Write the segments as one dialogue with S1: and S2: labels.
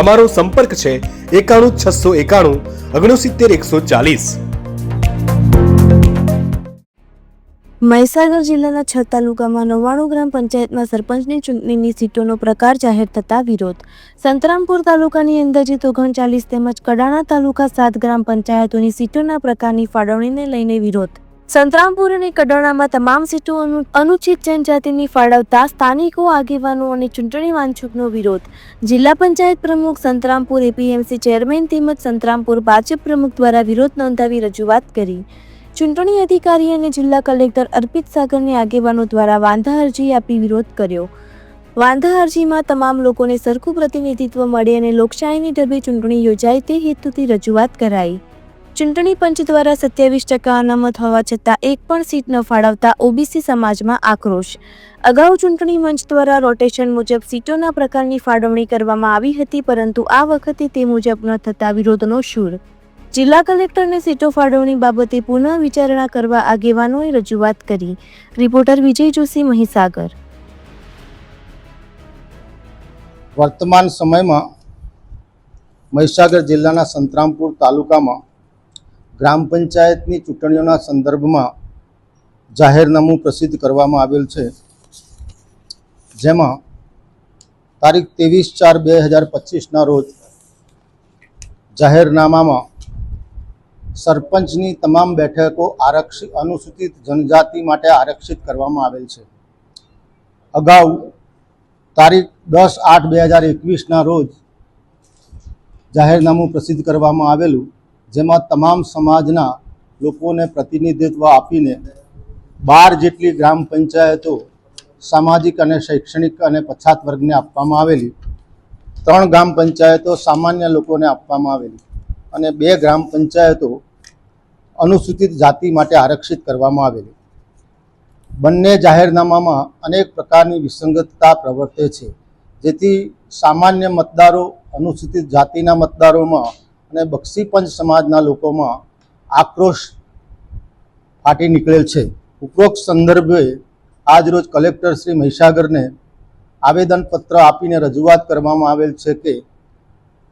S1: અમારો સંપર્ક છે એકાણું છસો એકાણું ઓગણસિત્તેર એકસો ચાલીસ.
S2: મહીસાગર જિલ્લાના છ તાલુકામાં નવ્વાણું ગ્રામ પંચાયતમાં સરપંચની ચૂંટણીની સીટોનો પ્રકાર જાહેર થતા વિરોધ. સંતરામપુર તાલુકાની અંદાજિત ઓગણચાલીસ તેમજ કડાણા તાલુકા સાત ગ્રામ પંચાયતોની સીટોના પ્રકારની ફાળવણીને લઈને વિરોધ. સંતરામપુર અને કડોણામાં તમામ સીટો અનુ- અનુચિત જનજાતિની ફાળવતા સ્થાનિકો, આગેવાનો અને ચૂંટણી વાંછુકનો વિરોધ. જિલ્લા પંચાયત પ્રમુખ સંતરામપુર એપીએમસી ચેરમેન તેમજ સંતરામપુર ભાજપ પ્રમુખ દ્વારા વિરોધ નોંધાવી રજૂઆત કરી. ચૂંટણી અધિકારી અને જિલ્લા કલેક્ટર અર્પિત સાગરની આગેવાનો દ્વારા વાંધા અરજી આપી વિરોધ કર્યો. વાંધા અરજીમાં તમામ લોકોને સરખું પ્રતિનિધિત્વ મળે અને લોકશાહીની ઢબે ચૂંટણી યોજાય તે હેતુથી રજૂઆત કરાઈ. ચૂંટણી પંચ દ્વારા સત્યાવીસ ટકા અનામત હોવા છતાં એક પણ સીટ ન ફાળવતા ઓબીસી સમાજમાં આક્રોશ. અગાઉ ચૂંટણી મંચ દ્વારા રોટેશન મુજબ સીટોના પ્રકારની ફાળવણી કરવામાં આવી હતી, પરંતુ આ વખતે તે મુજબ ન થતા વિરોધનો શૂર. જિલ્લા કલેક્ટરને સીટો ફાળવણી બાબતે પુનઃ વિચારણા કરવા આગેવાનોએ રજૂઆત કરી. રિપોર્ટર વિજય જોશી, મહીસાગર.
S3: વર્તમાન સમયમાં મહીસાગર જિલ્લાના સંતરામપુર તાલુકામાં ગ્રામ પંચાયતની ચૂંટણીઓના સંદર્ભમાં જાહેરનામું પ્રસિદ્ધ કરવામાં આવેલ છે. જેમાં તારીખ ત્રેવીસ ચાર બે હજાર પચીસના રોજ જાહેરનામામાં સરપંચની તમામ બેઠકો આરક્ષિત અનુસૂચિત જનજાતિ માટે આરક્ષિત કરવામાં આવેલ છે. અગાઉ તારીખ દસ આઠ બે હજાર એકવીસના રોજ જાહેરનામું પ્રસિદ્ધ કરવામાં આવેલું જેમાં તમામ સમાજના લોકોને પ્રતિનિધિત્વ આપીને બાર જેટલી ગ્રામ પંચાયતો સામાજિક અને શૈક્ષણિક અને પછાત વર્ગને આપવામાં આવેલી, ત્રણ ગ્રામ પંચાયતો સામાન્ય લોકોને આપવામાં આવેલી અને બે ગ્રામ પંચાયતો અનુસૂચિત જાતિ માટે આરક્ષિત કરવામાં આવેલી. બંને જાહેરનામામાં અનેક પ્રકારની વિસંગતતા પ્રવર્તે છે. જેથી સામાન્ય મતદારો અનુસૂચિત જાતિના મતદારોમાં અને બક્ષીપંચ સમાજના લોકોમાં આક્રોશ ફાટી નીકળેલ છે. ઉપરોક્ત સંદર્ભે આજરોજ કલેક્ટર શ્રી મહીસાગરને આવેદનપત્ર આપીને રજૂઆત કરવામાં આવેલ છે કે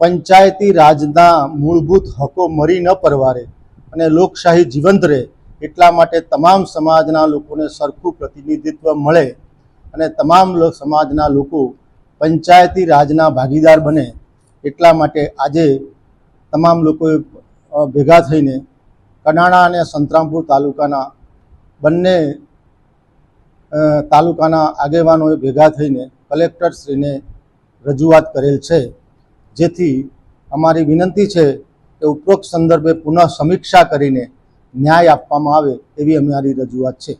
S3: પંચાયતી રાજના મૂળભૂત હકો મરી ન પરવારે અને લોકશાહી જીવંત રહે એટલા માટે તમામ સમાજના લોકોને સરખું પ્રતિનિધિત્વ મળે અને તમામ સમાજના લોકો પંચાયતી રાજના ભાગીદાર બને એટલા માટે આજે તમામ લોકોએ ભેગા થઈને કડાણા અને સંતરામપુર તાલુકાના બંને તાલુકાના આગેવાનોએ ભેગા થઈને કલેક્ટરશ્રીને રજૂઆત કરેલ છે. જેથી અમારી વિનંતી છે કે ઉપરોક્ત સંદર્ભે પુનઃ સમીક્ષા કરીને ન્યાય આપવામાં આવે એવી અમારી રજૂઆત છે.